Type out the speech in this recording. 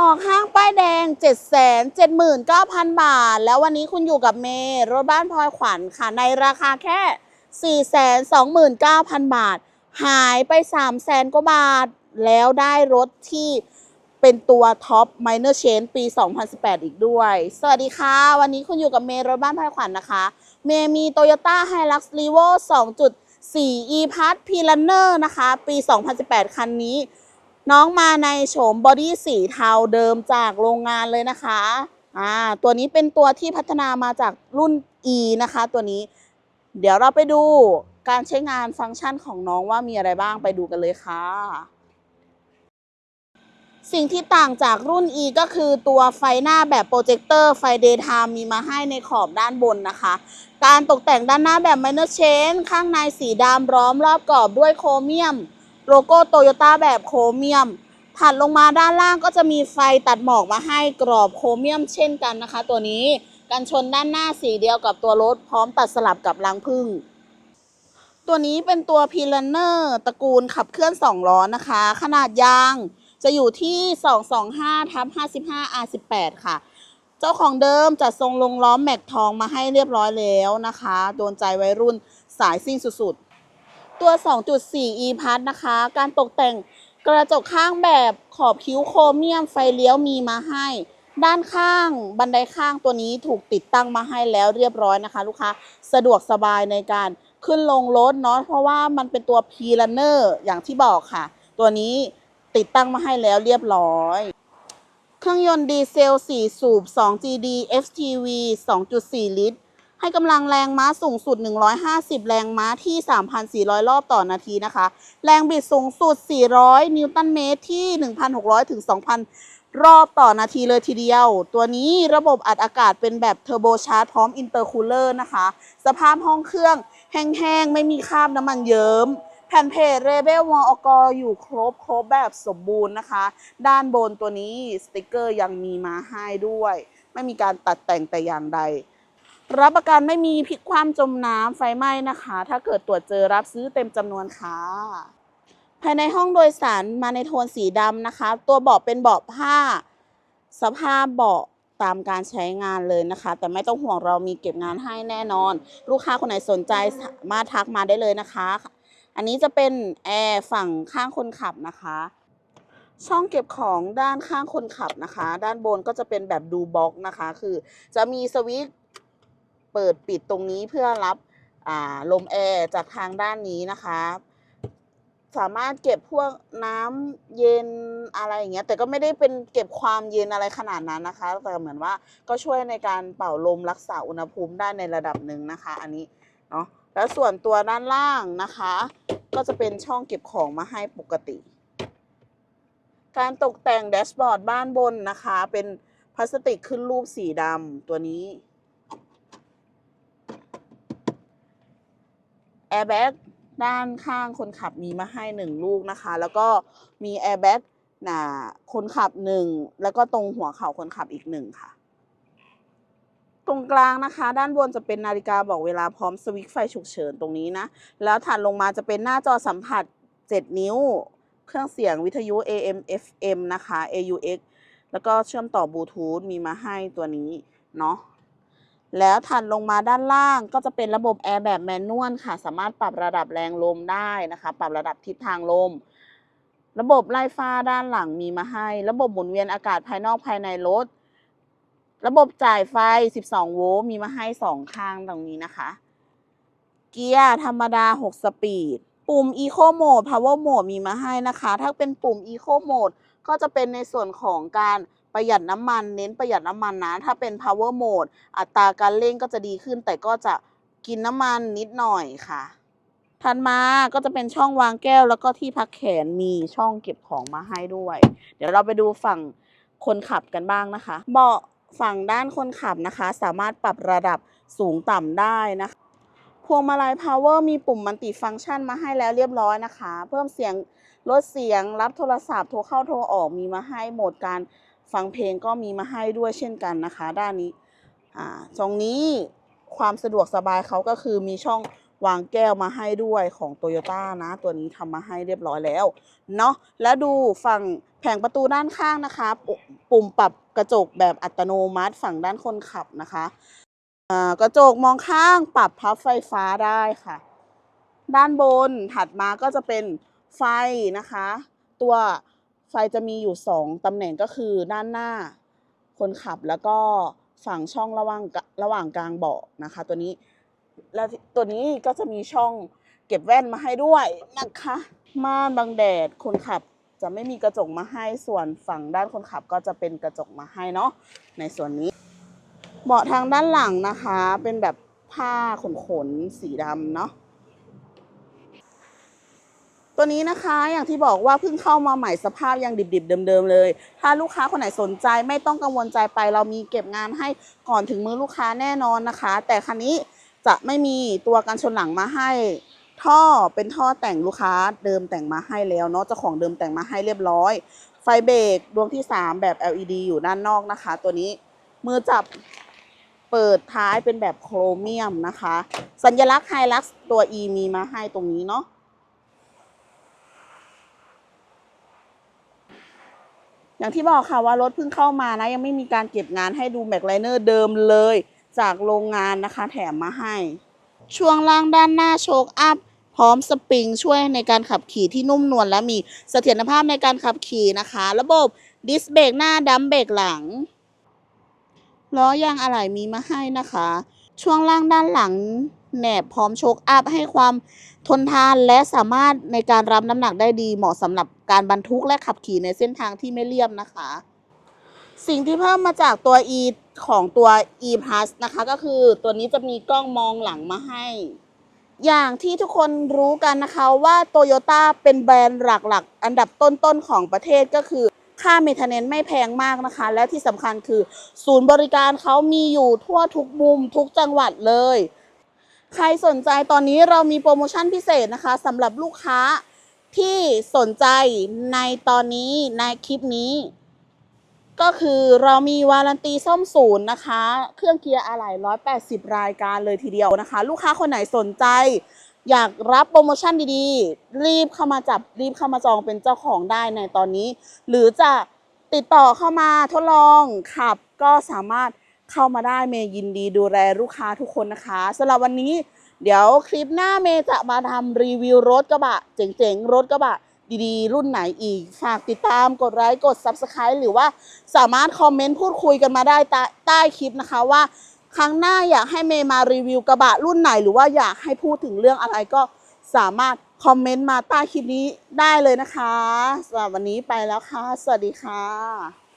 ออกห้างป้ายแดง 7 7 9 0 0 0 บาท แล้ววันนี้คุณอยู่กับเมย์รถบ้านพลอยขวัญค่ะ ในราคาแค่ 4 2 9 0 0 0 บาท หายไป 3 0 0 0 0 0กว่าบาท แล้วได้รถที่เป็นตัวท็อป Minor Change ปี 2018 อีกด้วย สวัสดีค่ะ วันนี้คุณอยู่กับเมย์รถบ้านพลอยขวัญนะคะ เมย์มี Toyota Hilux Revo 2.4 e p a s p l a n n e r นะคะ ปี 2018 คันนี้ น้องมาในโฉมบอดี้สีเทาเดิมจากโรงงานเลยนะคะอ่าตัวนี้เป็นตัวที่พัฒนามาจากรุ่น E นะคะตัวนี้ เดี๋ยวเราไปดูการใช้งานฟังก์ชันของน้องว่ามีอะไรบ้างไปดูกันเลยค่ะ สิ่งที่ต่างจากรุ่น E ก็คือตัวไฟหน้าแบบโปรเจคเตอร์ไฟ Daytime มีมาให้ในขอบด้านบนนะคะ การตกแต่งด้านหน้าแบบ Minor Change ข้างในสีดำล้อมรอบกรอบด้วยโครเมียม โลโก้โตโยต้าแบบโครเมียม ถัดลงมาด้านล่างก็จะมีไฟตัดหมอกมาให้กรอบโครเมียมเช่นกันนะคะ ตัวนี้กันชนด้านหน้าสีเดียวกับตัวรถพร้อมตัดสลับกับรังพึ่ง ตัวนี้เป็นตัว p i l a n e r ตระกูลขับเคลื่อน 2 ล้อนะคะ ขนาดยางจะอยู่ที่ 225ทับ55 R18 ค่ะ เจ้าของเดิมจัดทรงลงล้อมแม็กทองมาให้เรียบร้อยแล้วนะคะ โดนใจวัยรุ่นสายซิ่งสุดๆ ตัว 2.4 e p a s นะคะ การตกแต่งกระจกข้างแบบขอบคิ้วโครเมียมไฟเลี้ยวมีมาให้ ด้านข้างบันไดข้างตัวนี้ถูกติดตั้งมาให้แล้วเรียบร้อยนะคะ ลูกค้าสะดวกสบายในการขึ้นลงรถเนาะเพราะว่ามันเป็นตัว p l a n n e r อย่างที่บอกค่ะ ตัวนี้ติดตั้งมาให้แล้วเรียบร้อย เครื่องยนต์ดีเซล 4 สูบ 2 GD FTV 2.4 ลิตร ให้กำลังแรงม้าสูงสุด 150 แรงม้าที่ 3,400 รอบต่อนาทีนะคะ แรงบิดสูงสุด 400 นิวตันเมตรที่ 1,600 ถึง 2,000 รอบต่อนาทีเลยทีเดียว ตัวนี้ระบบอัดอากาศเป็นแบบเทอร์โบชาร์จพร้อมอินเตอร์คูลเลอร์นะคะ สภาพห้องเครื่องแห้งๆ ไม่มีคราบน้ำมันเยิ้มแผ่นเพจเรเบลวออกอยู่ครบครบแบบสมบูรณ์นะคะ ด้านบนตัวนี้สติกเกอร์ยังมีมาให้ด้วย ไม่มีการตัดแต่งแต่อย่างใด รับประกันไม่มีพลิกความจมน้ำไฟไหม้นะคะ ถ้าเกิดตรวจเจอรับซื้อเต็มจำนวนค่ะ ภายในห้องโดยสารมาในโทนสีดำนะคะ ตัวเบาะเป็นเบาะผ้า สภาพเบาะตามการใช้งานเลยนะคะ แต่ไม่ต้องห่วงเรามีเก็บงานให้แน่นอน ลูกค้าคนไหนสนใจสามารถทักมาได้เลยนะคะ อันนี้จะเป็นแอร์ฝั่งข้างคนขับนะคะ ช่องเก็บของด้านข้างคนขับนะคะ ด้านบนก็จะเป็นแบบดูบ็อกนะคะ คือจะมีสวิตช์ เปิดปิดตรงนี้เพื่อรับลมแอร์จากทางด้านนี้นะคะ สามารถเก็บพวกน้ำเย็นอะไรอย่างเงี้ยแต่ก็ไม่ได้เป็นเก็บความเย็นอะไรขนาดนั้นนะคะแต่เหมือนว่าก็ช่วยในการเป่าลมรักษาอุณหภูมิได้ในระดับหนึ่งนะคะ อันนี้เนาะแล้วส่วนตัวด้านล่างนะคะ ก็จะเป็นช่องเก็บของมาให้ปกติ การตกแต่งแดชบอร์ดบ้านบนนะคะ เป็นพลาสติกขึ้นรูปสีดำตัวนี้ แอร์แบ็กด้านข้างคนขับมีมาให้หนึ่งลูกนะคะ แล้วก็มีแอร์แบ็กหนาคนขับหนึ่งแล้วก็ตรงหัวเข่าคนขับอีกหนึ่งค่ะ ตรงกลางนะคะ ด้านบนจะเป็นนาฬิกาบอกเวลาพร้อมสวิตช์ไฟฉุกเฉินตรงนี้นะ แล้วถัดลงมาจะเป็นหน้าจอสัมผัส 7 นิ้ว เครื่องเสียงวิทยุ AM FM นะคะ AUX แล้วก็เชื่อมต่อบลูทูธมีมาให้ตัวนี้เนาะ แล้วถัดลงมาด้านล่างก็จะเป็นระบบแอร์แบบแมนนวลค่ะ สามารถปรับระดับแรงลมได้นะคะ ปรับระดับทิศทางลม ระบบไล่ฟ้าด้านหลังมีมาให้ ระบบหมุนเวียนอากาศภายนอกภายในรถ ระบบจ่ายไฟ 12 โวลต์มีมาให้ 2 ข้างตรงนี้นะคะ เกียร์ธรรมดา 6 สปีด ปุ่ม Eco Mode Power Mode มีมาให้นะคะ ถ้าเป็นปุ่ม Eco Mode ก็จะเป็นในส่วนของการ ประหยัดน้ำมันเน้นประหยัดน้ำมันนะ ถ้าเป็น Power Mode อัตราการเร่งก็จะดีขึ้น แต่ก็จะกินน้ำมันนิดหน่อยค่ะถัดมาก็จะเป็นช่องวางแก้วแล้วก็ที่พักแขนมีช่องเก็บของมาให้ด้วย เดี๋ยวเราไปดูฝั่งคนขับกันบ้างนะคะ เบาะฝั่งด้านคนขับนะคะ สามารถปรับระดับสูงต่ำได้นะคะพวงมาลัย power มีปุ่มมัลติฟังก์ชันมาให้แล้วเรียบร้อยนะคะ เพิ่มเสียงลดเสียงรับโทรศัพท์โทรเข้าโทรออกมีมาให้โหมดการ ฟังเพลงก็มีมาให้ด้วยเช่นกันนะคะ ด้านนี้อ่าตรงนี้ความสะดวกสบายเขาก็คือมีช่องวางแก้วมาให้ด้วยของ Toyota นะ ตัวนี้ทำมาให้เรียบร้อยแล้วเนาะแล้วดูฝั่งแผงประตูด้านข้างนะคะปปุ่มปรับกระจกแบบอัตโนมัติฝั่งด้านคนขับนะคะอ่ากระจกมองข้างปรับพับไฟฟ้าได้ค่ะ ด้านบนถัดมาก็จะเป็นไฟนะคะ ตัว ไฟจะมีอยู่สองตำแหน่งก็คือด้านหน้า คนขับแล้วก็ฝั่งช่องระหว่างกะระหว่างกลางเบาะนะคะ ตัวนี้ แล้วตัวนี้ก็จะมีช่องเก็บแว่นมาให้ด้วยนะคะ ม่านบังแดดคนขับจะไม่มีกระจกมาให้ส่วนฝั่งด้านคนขับก็จะเป็นกระจกมาให้เนาะในส่วนนี้ เบาะทางด้านหลังนะคะ เป็นแบบผ้าขนขนสีดำเนาะ ตัวนี้นะคะอย่างที่บอกว่าเพิ่งเข้ามาใหม่สภาพยังดิบๆเดิมๆเลย ถ้าลูกค้าคนไหนสนใจไม่ต้องกังวลใจไป เรามีเก็บงานให้ก่อนถึงมือลูกค้าแน่นอนนะคะ แต่คันนี้จะไม่มีตัวกันชนหลังมาให้ ท่อเป็นท่อแต่งลูกค้าเดิมแต่งมาให้แล้วเนาะเจ้าของเดิมแต่งมาให้เรียบร้อย ไฟเบรกดวงที่ 3 แบบ LED อยู่ด้านนอกนะคะ ตัวนี้มือจับเปิดท้ายเป็นแบบโครเมียมนะคะ สัญลักษณ์ไฮลักซ์ตัว E มีมาให้ตรงนี้เนาะ อย่างที่บอกค่ะว่ารถเพิ่งเข้ามานะ ยังไม่มีการเก็บงานให้ดูแม็กไลเนอร์เดิมเลย จากโรงงานนะคะ แถมมาให้ ช่วงล่างด้านหน้าโชคอัพ พร้อมสปริงช่วยในการขับขี่ที่นุ่มนวลและมีเสถียรภาพในการขับขี่นะคะ ระบบดิสเบรกหน้าดัมเบรกหลังล้อยางอะไหล่มีมาให้นะคะ ช่วงล่างด้านหลัง แหนบพร้อมโชคอัพให้ความทนทานและสามารถในการรับน้ำหนักได้ดีเหมาะสำหรับการบรรทุกและขับขี่ในเส้นทางที่ไม่เรียบนะคะ สิ่งที่เพิ่มมาจากตัว e ของตัว e plus นะคะ ก็คือตัวนี้จะมีกล้องมองหลังมาให้ อย่างที่ทุกคนรู้กันนะคะว่า Toyota เป็นแบรนด์หลักๆ อันดับต้นๆของประเทศก็คือค่าเมทเนนไม่แพงมากนะคะ และที่สำคัญคือ ศูนย์บริการเขามีอยู่ทั่วทุกมุมทุกจังหวัดเลย ใครสนใจตอนนี้เรามีโปรโมชั่นพิเศษนะคะสำหรับลูกค้าที่สนใจในตอนนี้ในคลิปนี้ ก็คือเรามีวารันตีซ่อมศูนย์นะคะ เครื่องเกียร์อะไหล่180 รายการเลยทีเดียวนะคะ ลูกค้าคนไหนสนใจ อยากรับโปรโมชั่นดีๆ รีบเข้ามาจับรีบเข้ามาจองเป็นเจ้าของได้ในตอนนี้ หรือจะติดต่อเข้ามาทดลองขับก็สามารถ เข้ามาได้เมย์ยินดีดูแลลูกค้าทุกคนนะคะสำหรับวันนี้ เดี๋ยวคลิปหน้าเมย์จะมาทำรีวิวรถกระบะ เจ๋งๆ รถกระบะดีๆ รุ่นไหนอีก ฝากติดตามกดไลค์กด Subscribe หรือว่าสามารถคอมเมนต์พูดคุยกันมาได้ใต้ใต้คลิปนะคะว่า ครั้งหน้าอยากให้เมย์มารีวิวกระบะรุ่นไหน หรือว่าอยากให้พูดถึงเรื่องอะไรก็สามารถคอมเมนต์มาใต้คลิปนี้ได้เลยนะคะสำหรับวันนี้ไปแล้วค่ะ สวัสดีค่ะ